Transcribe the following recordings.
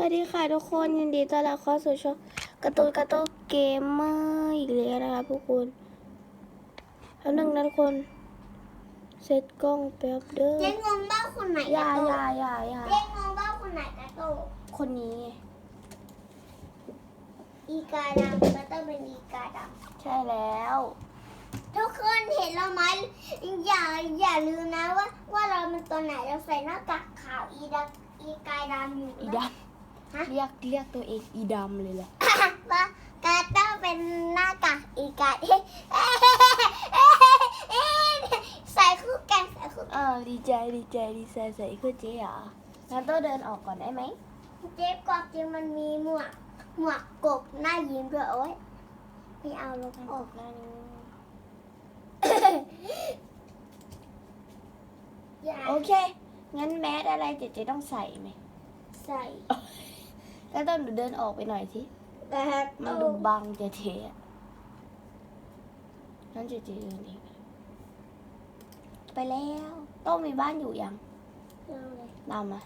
วัสดีค่ะทุกคนยินดีต้อนรับเข้าสู่ช่องการ์ตูนการ์ตูนเกมเมอร์อีกแล้วนะคะพวกคุณแป๊บนึงนะทุกคนเซตกล้องแป๊บเด้อเจ๊งงบ้าคนไหนอย่ากระโตอย่าอย่าอย่าเจ๊งงบ้าคนไหนกระโตคนนี้ไงอีกาดำก็ต้องเป็นอีกาดใช่แล้วำทุกคนเห็นเราไหมอย่าอย่าลืมนะว่าว่าเราเป็นตัวไหนเราใส่หน้ากากขาวอีดำอีกาดำอยู่อีนะดฮะำ เรียกเรียกตัวเองอีดำเลยแหละว่ากาต้องเป็นหน้ากากอีกาใส่คู่กันใส่คู่อ้าวดีใจดีใจดีใจใส่ขึ้นเจ๊เหรองั้นต้องเดินออกก่อนได้ไหม เจ๊กอบจริงมันมีหมวกหมวกกบหน้ายิ้มด้วยโอ้ยไม่เอาลบออกหน้านี้อย่าโอเค งั้นแมสอะไรเจ๊เจ๊ต้องใส่ไหม ใส่ ก็ต้องเดินออกไปหน่อยสิแต่มันดูบังเจ๊เจ๊อะงั้นเจ๊เจ๊เดินเองไปแล้วต้องมีบ้านอยู่ยังตามมา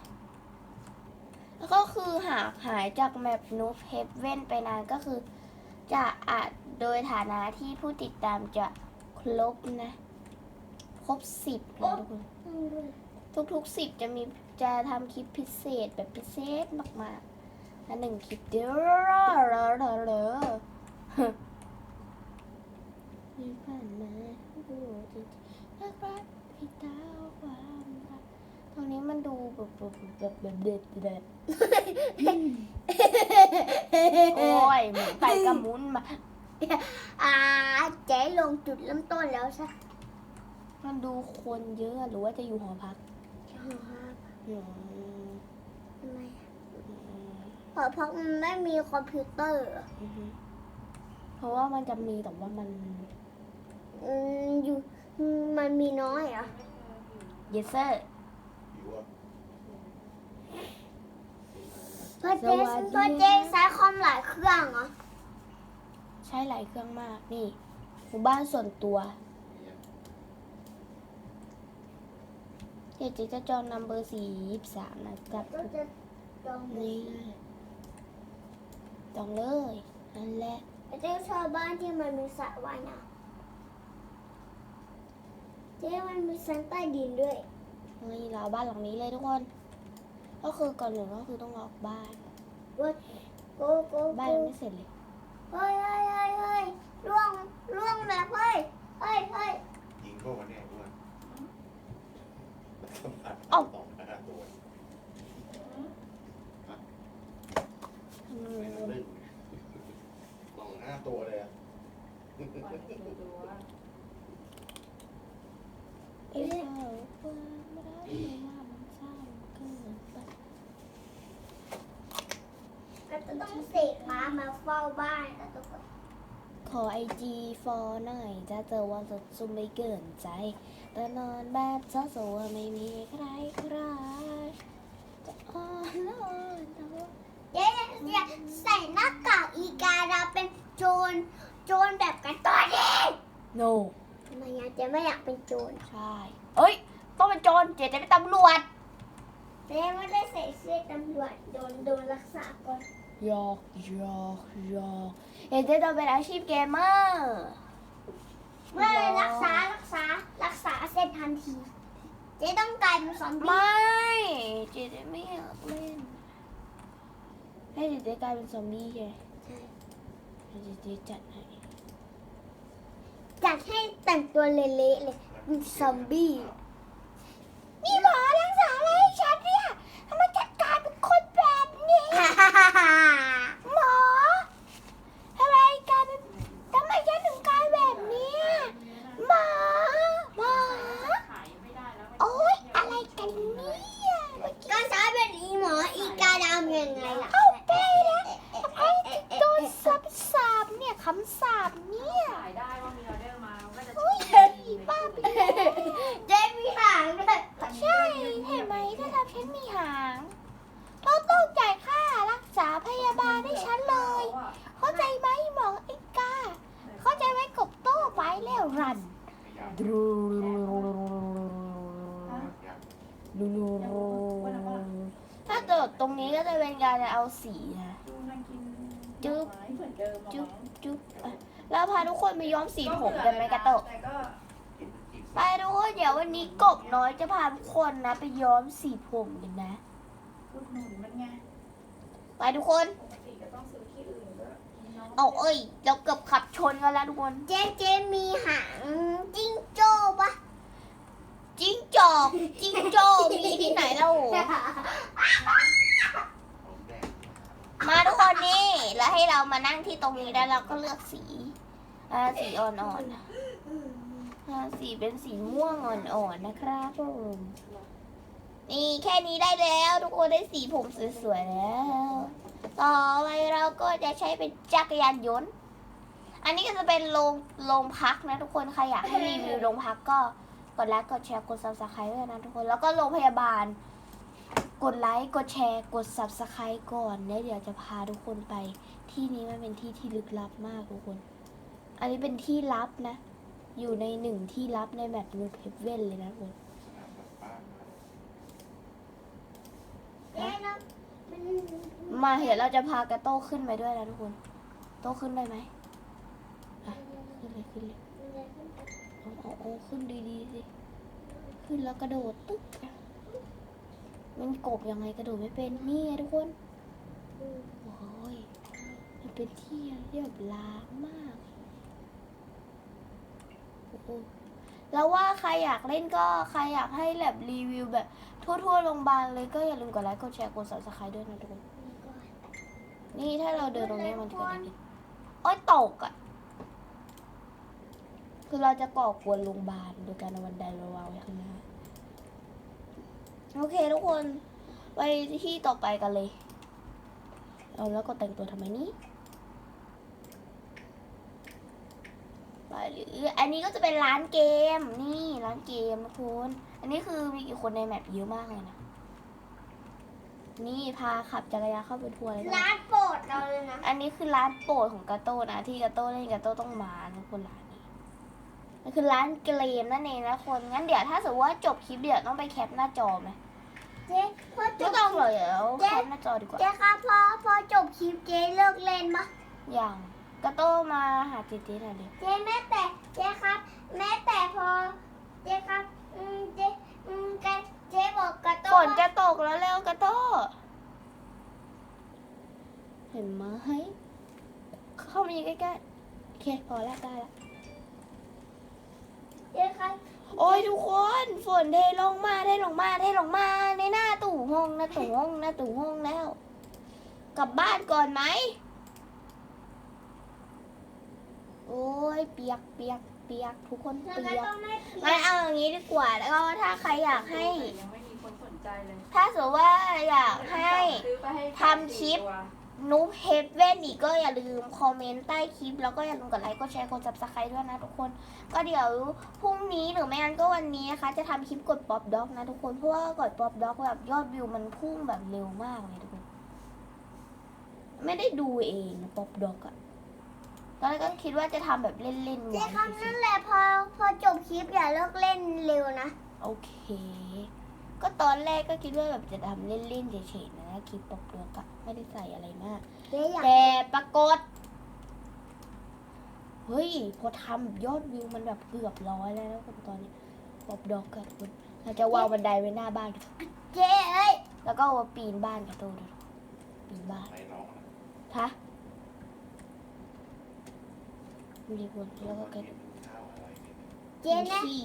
แล้วก็คือหากหายจากแมปนูฟเฮเว่นไปนานก็คือ จะอาจโดยฐานะที่ผู้ติดตามจะครบนะ ครบสิบนะทุกคนทุกๆสิบจะมีจะทำคลิปพิเศษแบบพิเศษมากๆ อันหนึ่งคลิปเดียวรอรอรอรอมีผ่านมาดูจริงๆรักรักพี่ดาวความรักตรงนี้มันดูแบบแบบแบบแบบเด็ดเด็ดโอ้ยเหมือนไปกระมุนมาอ่าเจ๊ลงจุดเริ่มต้นแล้วใช่มันดูคนเยอะหรือว่าจะอยู่หอพักอืมทำไมอะอืม เพราะเพราะมันไม่มีคอมพิวเตอร์ อือฮึเพราะว่ามันจะมีแต่ว่ามัน อืมอยู่มันมีน้อยเหรอะเยสเซอร์เพราะเจ๊สวัสดี เพราะเจ๊ใช้คอมหลายเครื่องเหรอใช้หลายเครื่องมากนี่หมู่บ้านส่วนตัวเดี๋ยวเจ๊จะจองนัมเบอร์สี่ยี่สามนะครับก็จะจองนี่ จองเลย นั่นแหละเจ๊ชอบบ้านที่มันมีสระว่ายน้ำเจ๊มันมีชั้นใต้ดินด้วยนี่เราเอาบ้านหลังนี้เลยทุกคน ก็คือก่อนหนึ่งก็คือต้องล็อกบ้านโกโกโกบ้านยังไม่เสร็จเลย เฮ้ยเฮ้ยเฮ้ยเฮ้ยร่วงร่วงแบบเฮ้ยเฮ้ยเฮ้ยยิงพวกมันแน่ด้วยสัมผัส เอ้า สองห้าตัว อื ไม่ ม ทะลึ่งสองห้าตัวเลยอะ เอ้ยเอาความรักไม่ว่ามันเศร้าเกินไป ก็จะต้องเสกม้ามาเฝ้าบ้านนะทุกคนขอไอจีฟอหน่อยจะเจอว่าสดซุ่มไม่เกินใจ แต่นอนแบบเจ้าสัวไม่มีใครใครจะอ่อนละอ่อนตัวเจ๊จะใส่หน้ากากอีกาเราเป็นโจรโจรแบบกันตอนนี้ no ทำไมอะเจ๊ไม่อยากเป็นโจรใช่เอ้ย ต้องเป็นโจรเจ๊จะเป็นตำรวจเจ๊ไม่ได้ใส่เสื้อตำรวจโดนโดนรักษาก่อนห ยอกหยอกหยอกเห็นเจ๊จะเป็นอาชีพเกมเมอร์เมื่อรักษารักษารักษาเสร็จทันที เจ๊ต้องกลายเป็นซอมบี้ไม่เจ๊ไม่อยากเล่น ให้เจ๊กลายเป็นซอมบี้ไงให้เจ๊จัดให้จัดให้แต่งตัวเละๆเลยเป็นซอมบี้ นี่หมอรักษาอะไรให้ฉันเนี่ยทำไมจัดการเป็นคนแบบนี้ หมอทำไมกลายเป็นทำไมฉันถึงกลายแบบเนี้ยหมอหมอโอ๊ยอะไรกันเนี่ยก็ใช้เป็นอีหมออีกาดำยังไงล่ะเอาไปแล้วไอ้โดนสับสาบเนี่ยคำสาบเนี่ย ขายได้ว่ามีออเดอร์มาก็จะ อุ้ยป้าไปเจ๊มีหางด้วยใช่เห็นไหมถ้าทำฉันมีหางเราต้องจ่ายค่ารักษาพยาบาลให้ฉันเลย เข้าใจไหมหมอไอ้กา เข้าใจไหมกบโต้ไปแล้วรัน พยายามดูดูถ้าเกิดตรงนี้ก็จะเป็นการการจะเอาสีนะจุ๊บจุ๊บจุ๊บแล้วพาทุกคนไปย้อมสีผมกันไหมกระโตะแต่ก็กินกินไปทุกคนเดี๋ยววันนี้กบน้อยจะพาทุกคนนะ ไปย้อมสีผมกันนะไปทุกคน เอาเอ้ยเราเกือบขับชนกันแล้วทุกคนเจ๊เจ๊มีหางจิ้งโจ้ปะจิ้งจอกจิ้งโจ้มีที่ไหนเล่าของแดงมาทุกคนนี่แล้วให้เรามานั่งที่ตรงนี้แล้วเราก็เลือกสีอ่าสีอ่อนๆอ่าสีเป็นสีม่วงอ่อนๆนะครับผมนี่แค่นี้ได้แล้ว ทุกคนได้สีผมสวยๆแล้ว ต่อไปเราก็จะใช้เป็นจักรยานยนต์ อันนี้ก็จะเป็นโรงโรงพักนะทุกคน ใครอยากให้รีวิวโรงพักก็กดไลค์กดแชร์กด subscribe ด้วยนะทุกคน แล้วก็โรงพยาบาล กดไลค์กดแชร์กด subscribe ก่อนแล้วเดี๋ยวจะพาทุกคนไปที่นี้มันเป็นที่ที่ลึกลับมากทุกคน อันนี้เป็นที่ลับนะ อยู่ในหนึ่งที่ลับในแบบนูเพเว่นเลยนะทุกคน สนามแบบบ้านนะ เจ๊นะ มาเดี๋ยวเราจะพากระโต้ขึ้นไปด้วยนะทุกคน โต้ขึ้นได้ไหมขึ้นเลยขึ้นเลยเอาเอาเอขึ้นดีๆสิ ขึ้นแล้วกระโดดตึ๊กมันกบยังไงกระโดดไม่เป็นนี่ไงทุกคน โอ้ย มันเป็นที่ที่แบบล้างมากโอ้แล้วว่าใครอยากเล่นก็ใครอยากให้แบบรีวิวแบบ ทั่วๆโรงพยาบาลเลยก็อย่าลืมกดไลค์กดแชร์กด subscribe ด้วยนะทุกคน นี่ถ้าเราเดินตรงนี้มันจะเกิดอะไรขึ้นโอ้ยตกอะ คือเราจะก่อกวนโรงพยาบาลโดยการเอาบันไดมาวางไว้ข้างหน้า โอเคทุกคน ไปที่ต่อไปกันเลย เอาแล้วก็แต่งตัวทำไมนี่ไป หรืออันนี้ก็จะเป็นร้านเกมนี่ร้านเกมนะคุณอันนี้คือมีกี่คนในแมปเยอะมากเลยนะนี่พาขับจักรยานเข้าไปทัวร์เลยนะร้านโปรดเราเลยนะอันนี้คือร้านโปรดของกาโต้นะ ที่กาโต้เล่นกาโต้ต้องมานะคนร้านนี้มันคือร้านเกมนั่นเองนะคนงั้นเดี๋ยวถ้าสมมติว่าจบคลิปเดี๋ยวต้องไปแคปหน้าจอไหมเจ๊พอจไม่บต้องเลยเดี๋ยวแคปหน้าจอดีกว่าเจ๊ครับพอพอจบคลิปเจ๊เลิกเล่นปะอย่าง กาโต้มาหาเจเจหน่อยดิเจ๊แม่แต่เจ๊ครับ แม่แต่พอเจ๊ครับอืมเจ๊อืมกันเจ๊บอกกระฝโต้นจะตกแล้วเร็วกาโต้เห็นไหมเข้ามาใกล้ๆโอเคพอแล้วได้แล้วเจ๊ครับโอ้ยทุกคนฝนเทลงมาเทลงมาเทลงมาในหน้าตู่ห้องหน้าตู่ห้องหน้าตู่ห้องแล้ว กลับบ้านก่อนไหม โอ้ยเปียกเปียกเปียกทุกคนแล้วเปีก็ยกต้องไม่งั้นเอาอย่างนี้ดีกว่า แล้วก็ถ้าใครอยากให้ ยังไม่มีคนสนใจเลยถ้าสมมติว่าอยากให้ซื้อไปให้ทำคลิป นุ๊กเฮดเว่นอีกก็อย่าลืมคอมเมนต์ใต้คลิป แล้วก็อย่าลืมกดไลค์กดแชร์กด subscribe ด้วยนะทุกคน ก็เดี๋ยวพรุ่งนี้หรือไม่งั้นก็วันนี้นะคะ จะทำคลิปกดป๊อปด็อกนะทุกคน เพราะว่ากดป๊อปด็อกแบบยอดวิวมันพุ่งแบบเร็วมากเลยทุกคน ไม่ได้ดูเองป๊อปด็อกอะ ตอนแรกก็คิดว่าจะทำแบบเล่นๆเจ๊ไว้ครับเฉนั่ยนแหละพอพอจบคลิปอย่าเลิกเล่นเร็วนะๆโอเค ก็ตอนแรกก็คิดว่าแบบจะทำเล่นๆเฉยๆนะคลิปป๊อปด็อกอะไม่ได้ใส่อะไรมาก เจ๊อยากแต่ปรากฏ เฮ้ย พอทำยอดวิวมันแบบเกือบร้อยแล้วนะคนตอนนี้บอบดอกกันคุณเราจะวางบันไดไว้หน้าบ้านกันเจ๊เอ้ยแล้วก็เอามาปีนบ้านกันตัวดูปีนบ้านไหนน้องนะฮะ มีคนแล้วก็กิกันนข้าวอะไรเนี่ยเจ๊นะขี้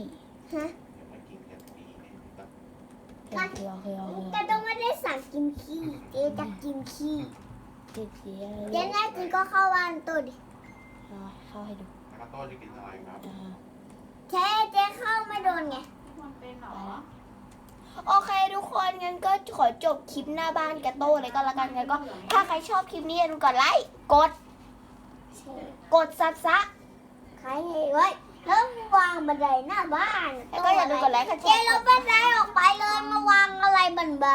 ฮะเดี๋ยวมากินกันดีเนี่ยต้องเฮ้ยเฮ้ยเฮ้ยเฮ้ยแต่ต้องไม่ได้สั่งกินขี้เจ๊จะกินขี้เจ๊เจ๊อะไรเจ๊แน่จริงก็เข้าบ้านตัวดิเอาเข้าให้ดูแล้วก็จะกินอะไรครับอ่าเจ๊เจ๊เข้าไม่โดนไงทุกคนเป็นเหรอโอเคทุกคนงั้นก็ขอจบคลิปหน้าบ้านกระโต้เลยก็แล้วกันงั้นก็ ถ้าใครชอบคลิปนี้อย่าลืมกดไลค์กด กดซับซับใครให้ไว้แล้ววางบันไดหน้าบ้านแล้วก็อย่าลืมกดไลค์กดแชเจ๊ร์เราบันไดออกไปเลยมาวางอะไรบันได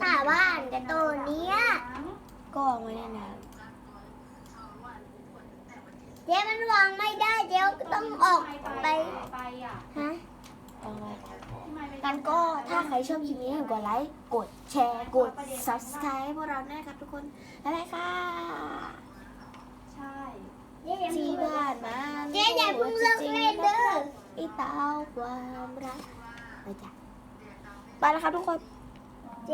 หน้าบ้านกับตัวเนี้ยก็วางไว้ในน้เจ๊มันวางไม่ได้เจ๊ก็ต้องออกไปไปอะฮะำวางไว้ทำไมไปงั้นก็ถ้าใครชอบคลิปนี้อย่าลืมกดไลค์ กดแชร์ กด subscribe ให้พวกเราด้วยนะครับทุกคนอะไรค่ะ ใช่เจ๊อย่าเพิ่ที่งเลิบ้ากนมาเจ๊อย่าเพิ่งเลิกเล่นเด้อไอเตาความรักไปจ้ะไปแล้วครับทุกคน